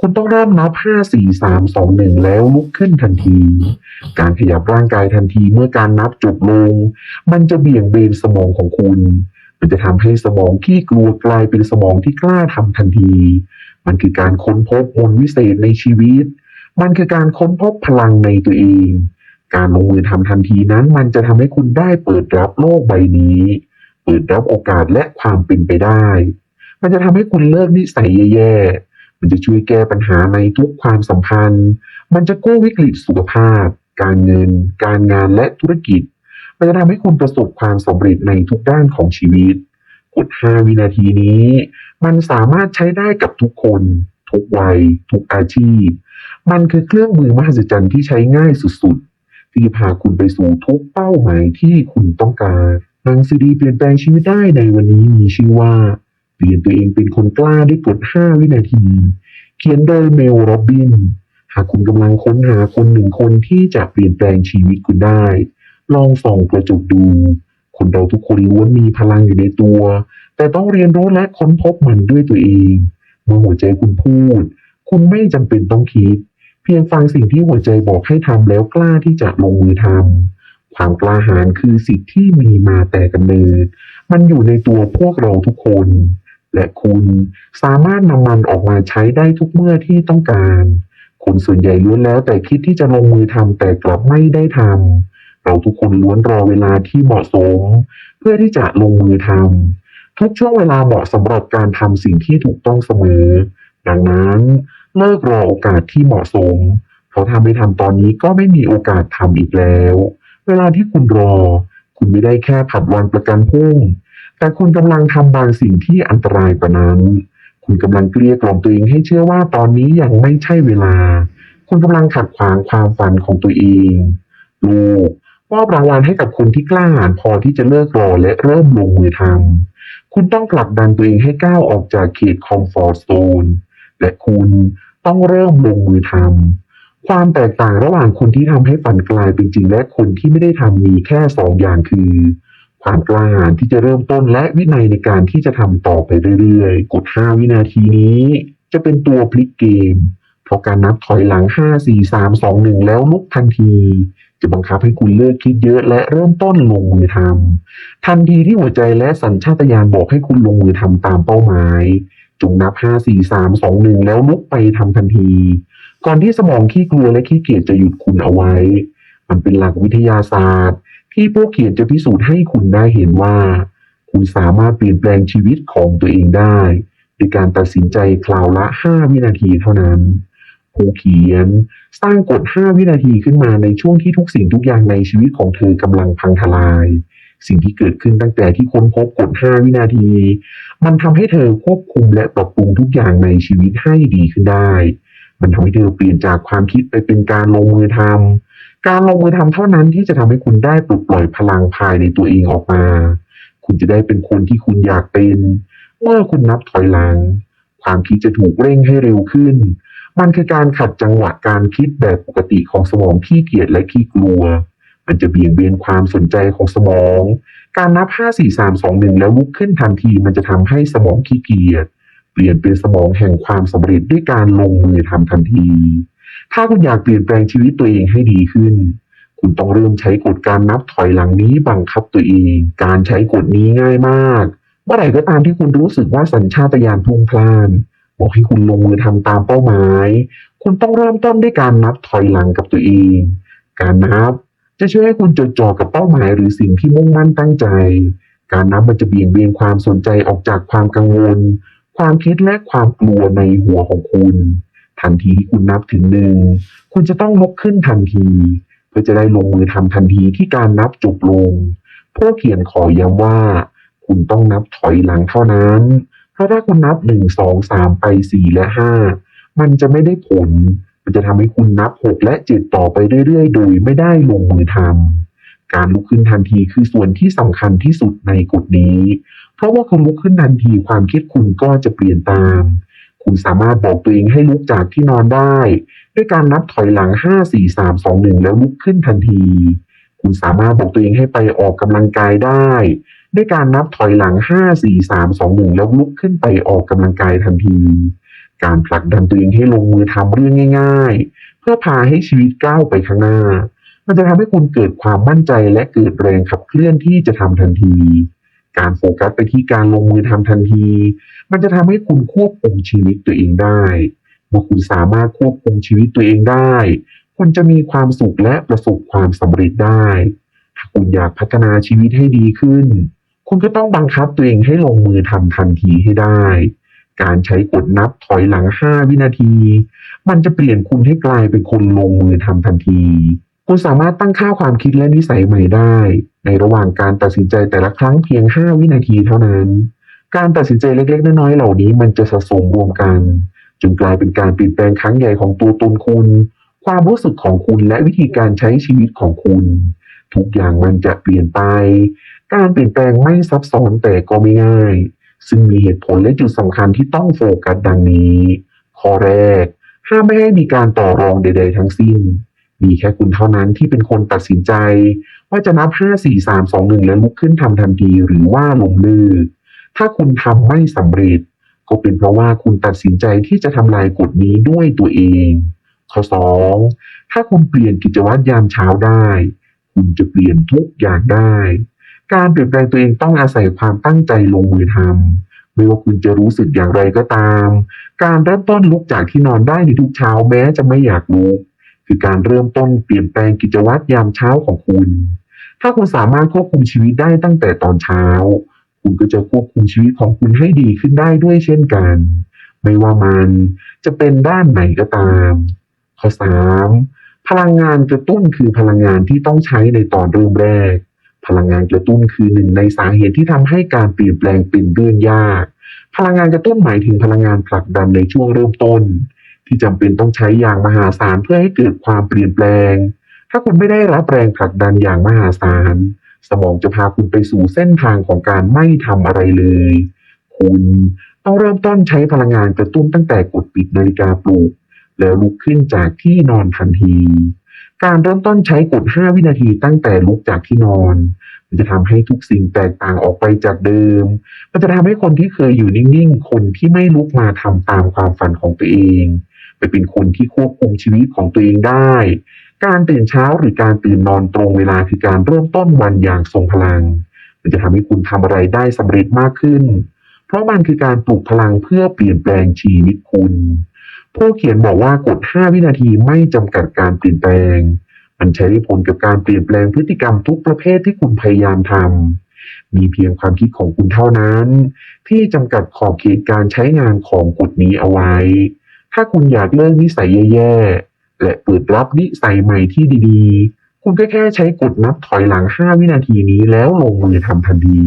คุณต้องเริ่มนับ 5 4 3 2 1 แล้วลุกขึ้นทันที การขยับร่างกายทันทีเมื่อการนับจบลง มันจะเบี่ยงเบนสมองของคุณ มันจะทำให้สมองขี้กลัวกลายเป็นสมองที่กล้าทำทันที มันคือการค้นพบมนวิเศษในชีวิต มันคือการค้นพบพลังในตัวเอง การลงมือทำทันทีนั้น มันจะทำให้คุณได้เปิดรับโลกใบนี้ เปิดรับโอกาสและความเป็นไปได้ มันจะทำให้คุณเลิกนิสัยแย่ๆ มันจะช่วยแก้ปัญหาในทุกความสัมพันธ์ มันจะกู้วิกฤตสุขภาพ การเงิน การงานและธุรกิจ มันจะทำให้คุณประสบความสำเร็จในทุกด้านของชีวิตกด5วินาทีนี้ มันสามารถใช้ได้กับทุกคน ทุกวัย ทุกอาชีพ มันคือเครื่องมือมหัศจรรย์ที่ใช้ง่ายสุดๆ ที่พาคุณไปสู่ทุกเป้าหมายที่คุณต้องการหนังสือดีเปลี่ยนแปลงชีวิตได้ในวันนี้มีชื่อว่า เปลี่ยนตัวเองเป็นคนกล้าด้วยกด5วินาที เขียนโดยเมลโรบิน หากคุณกำลังค้นหาคนหนึ่งคนที่จะเปลี่ยนแปลงชีวิตคุณได้ ลองส่องกระจกดู คนเราทุกคนล้วนมีพลังอยู่ในตัว แต่ต้องเรียนรู้และค้นพบมันด้วยตัวเอง เมื่อหัวใจคุณพูด คุณไม่จำเป็นต้องคิด เพียงฟังสิ่งที่หัวใจบอกให้ทำแล้วกล้าที่จะลงมือทำความกล้าหาญคือสิ่งที่มีมาแต่กำเนิด มันอยู่ในตัวพวกเราทุกคน และคุณสามารถนำมันออกมาใช้ได้ทุกเมื่อที่ต้องการ คนส่วนใหญ่ล้วนแล้วแต่คิดที่จะลงมือทำแต่กลับไม่ได้ทำเราทุกคนล้วนรอเวลาที่เหมาะสม เพื่อที่จะลงมือทำทุกช่วงเวลาเหมาะสำหรับการทำสิ่งที่ถูกต้องเสมอ ดังนั้นเลิกรอโอกาสที่เหมาะสม เพราะถ้าไม่ทำตอนนี้ก็ไม่มีโอกาสทำอีกแล้ว เวลาที่คุณรอ คุณไม่ได้แค่ผัดวันประกันพรุ่ง แต่คุณกำลังทำบางสิ่งที่อันตรายกว่านั้น คุณกำลังเกลี้ยกล่อมตัวเองให้เชื่อว่าตอนนี้ยังไม่ใช่เวลา คุณกำลังขัดขวางความฝันของตัวเอง ลูกมอบรางวัลให้กับคนที่กล้าหาญพอที่จะเลิกรอและเริ่มลงมือทำ คุณต้องผลักดันตัวเองให้ก้าวออกจากเขตคอมฟอร์ z โซน และคุณต้องเริ่มลงมือทำ ความแตกต่างระหว่างคนที่ทำให้ฝันกลายเป็นจริงและคนที่ไม่ได้ทำมีแค่สองอย่างคือ ความกล้าหาญที่จะเริ่มต้นและวินัยในการที่จะทำต่อไปเรื่อยๆ กด 5 วินาทีนี้ จะเป็นตัวพลิกเกม เพราะการนับถอยหลัง 5 4 3 2 1 แล้วลุกทันที จะบังคับให้คุณเลิกคิดเยอะและเริ่มต้นลงมือทำทันทีที่หัวใจและสัญชาตญาณบอกให้คุณลงมือทำตามเป้าหมายจงนับ 5 4 3 2 1 แล้วลุกไปทำทันที ก่อนที่สมองขี้กลัวและขี้เกียจจะหยุดคุณเอาไว้ มันเป็นหลักวิทยาศาสตร์ ที่พวกเขียนจะพิสูจน์ให้คุณได้เห็นว่า คุณสามารถเปลี่ยนแปลงชีวิตของตัวเองได้ด้วยการตัดสินใจคราวละ 5 วินาทีเท่านั้น ผู้เขียนสร้างกฎ 5 วินาทีขึ้นมาในช่วงที่ทุกสิ่งทุกอย่างในชีวิตของเธอกำลังพังทลาย สิ่งที่เกิดขึ้นตั้งแต่ที่ค้นพบกฎ 5 วินาที มันทำให้เธอควบคุมและปรับปรุงทุกอย่างในชีวิตให้ดีขึ้นได้ มันทำให้เธอเปลี่ยนจากความคิดไปเป็นการลงมือทำ การลงมือทำเท่านั้นที่จะทำให้คุณได้ปลดปล่อยพลังภายในตัวเองออกมา คุณจะได้เป็นคนที่คุณอยากเป็น เมื่อคุณนับถอยหลัง ความคิดจะถูกเร่งให้เร็วขึ้น มันคือการขัดจังหวะการคิดแบบปกติของสมองขี้เกียจและขี้กลัว มันจะเบี่ยงเบนความสนใจของสมอง การนับ 5 4 3 2 1 แล้วลุกขึ้นทันทีมันจะทำให้สมองขี้เกียจเปลี่ยนเป็นสมองแห่งความสำเร็จด้วยการลงมือทำทันที ถ้าคุณอยากเปลี่ยนแปลงชีวิตตัวเองให้ดีขึ้น คุณต้องเริ่มใช้กฎการนับถอยหลังนี้บังคับตัวเอง การใช้กฎนี้ง่ายมาก เมื่อไหร่ก็ตามที่คุณรู้สึกว่าสัญชาตญาณพุ่งพล่านบอกให้คุณลงมือทำตามเป้าหมาย คุณต้องเริ่มต้นด้วยการนับถอยหลังกับตัวเอง การนับจะช่วยให้คุณจดจ่อกับเป้าหมายหรือสิ่งที่มุ่งมั่นตั้งใจ การนับมันจะเบี่ยงเบนความสนใจออกจากความกังวล ความคิดและความกลัวในหัวของคุณ ทันทีที่คุณนับถึงหนึ่งคุณจะต้องลุกขึ้นทันที เพื่อจะได้ลงมือทำทันทีที่การนับจบลงผู้เขียนขอย้ำว่า คุณต้องนับถอยหลังเท่านั้น เพราะถ้าคุณนับหนึ่งสองสามไปสี่และห้ามันจะไม่ได้ผล มันจะทำให้คุณนับหกและเจ็ดต่อไปเรื่อยๆ โดยไม่ได้ลงมือทำการลุกขึ้นทันทีคือส่วนที่สำคัญที่สุดในกฎนี้ เพราะว่าคุณลุกขึ้นทันทีความคิดคุณก็จะเปลี่ยนตาม คุณสามารถบอกตัวเองให้ลุกจากที่นอนได้ ด้วยการนับถอยหลัง 5 4 3 2 1 แล้วลุกขึ้นทันที คุณสามารถบอกตัวเองให้ไปออกกำลังกายได้ ด้วยการนับถอยหลัง 5 4 3 2 1 แล้วลุกขึ้นไปออกกำลังกายทันที การผลักดันตัวเองให้ลงมือทำเรื่องง่าย ๆ เพื่อพาให้ชีวิตก้าวไปข้างหน้า มันจะทำให้คุณเกิดความมั่นใจและเกิดแรงขับเคลื่อนที่จะทำทันที การโฟกัสไปที่การลงมือทำทันที มันจะทำให้คุณควบคุมชีวิตตัวเองได้เมื่อคุณสามารถควบคุมชีวิตตัวเองได้ คุณจะมีความสุขและประสบความสำเร็จได้ ถ้าคุณอยากพัฒนาชีวิตให้ดีขึ้น คุณก็ต้องบังคับตัวเองให้ลงมือทำทันทีให้ได้ การใช้กดนับถอยหลัง 5 วินาที มันจะเปลี่ยนคุณให้กลายเป็นคนลงมือทำทันที คุณสามารถตั้งค่าความคิดและนิสัยใหม่ได้ ในระหว่างการตัดสินใจแต่ละครั้งเพียง 5 วินาทีเท่านั้น การตัดสินใจเล็ก ๆ น้อยๆเหล่านี้มันจะสะสมรวมกันจนกลายเป็นการเปลี่ยนแปลงครั้งใหญ่ของตัวตนคุณ ความรู้สึกของคุณและวิธีการใช้ชีวิตของคุณ ทุกอย่างมันจะเปลี่ยนไป การเปลี่ยนแปลงไม่ซับซ้อนแต่ก็ไม่ง่าย ซึ่งมีเหตุผลและจุดสำคัญที่ต้องโฟกัสดังนี้ ข้อแรก ห้ามไม่ให้มีการต่อรองใด ๆ ทั้งสิ้น มีแค่คุณเท่านั้นที่เป็นคนตัดสินใจ ว่าจะนับ 5 4 3 2 1 แล้วลุกขึ้นทำทันทีหรือว่าลงมือ ถ้าคุณทำไม่สำเร็จ ก็เป็นเพราะว่าคุณตัดสินใจที่จะทำลายกฎนี้ด้วยตัวเอง ข้อ 2 ถ้าคุณเปลี่ยนกิจวัตรยามเช้าได้ คุณจะเปลี่ยนทุกอย่างได้ การเปลี่ยนแปลงตัวเองต้องอาศัยความตั้งใจลงมือทำไม่ว่าคุณจะรู้สึกอย่างไรก็ตาม การเริ่มต้นลุกจากที่นอนได้ในทุกเช้าแม้จะไม่อยากลุก คือการเริ่มต้นเปลี่ยนแปลงกิจวัตรยามเช้าของคุณ ถ้าคุณสามารถควบคุมชีวิตได้ตั้งแต่ตอนเช้า คุณก็จะควบคุมชีวิตของคุณให้ดีขึ้นได้ด้วยเช่นกัน ไม่ว่ามันจะเป็นด้านไหนก็ตาม ข้อ 3. พลังงานกระตุ้นคือพลังงานที่ต้องใช้ในตอนเริ่มแรก พลังงานกระตุ้นคือหนึ่งในสาเหตุที่ทำให้การเปลี่ยนแปลงเป็นเรื่องยาก พลังงานกระตุ้นหมายถึงพลังงานผลักดันในช่วงเริ่มต้น ที่จำเป็นต้องใช้อย่างมหาศาลเพื่อให้เกิดความเปลี่ยนแปลง ถ้าคุณไม่ได้รับแรงผลักดันอย่างมหาศาล สมองจะพาคุณไปสู่เส้นทางของการไม่ทำอะไรเลย คุณต้องเริ่มต้นใช้พลังงานกระตุ้นตั้งแต่กดปิดนาฬิกาปลุก แล้วลุกขึ้นจากที่นอนทันที การเริ่มต้นใช้กด 5 วินาทีตั้งแต่ลุกจากที่นอน มันจะทำให้ทุกสิ่งแตกต่างออกไปจากเดิม มันจะทำให้คนที่เคยอยู่นิ่งๆ คนที่ไม่ลุกมาทำตามความฝันของตัวเอง ไปเป็นคนที่ควบคุมชีวิตของตัวเองได้ การตื่นเช้าหรือการตื่นนอนตรงเวลาคือการเริ่มต้นวันอย่างทรงพลัง มันจะทำให้คุณทำอะไรได้สำเร็จมากขึ้น เพราะมันคือการปลุกพลังเพื่อเปลี่ยนแปลงชีวิตคุณ ผู้เขียนบอกว่ากด5วินาทีไม่จำกัดการเปลี่ยนแปลง มันใช้ได้ผลกับการเปลี่ยนแปลงพฤติกรรมทุกประเภทที่คุณพยายามทำมีเพียงความคิดของคุณเท่านั้น ที่จำกัดขอบเขตการใช้งานของกฎนี้เอาไว้ ถ้าคุณอยากเลิกนิสัยแย่ๆ และเปิดรับนิสัยใหม่ที่ดีๆ คุณก็แค่ใช้กดนับถอยหลัง 5 วินาทีนี้แล้วลงมือทำทันที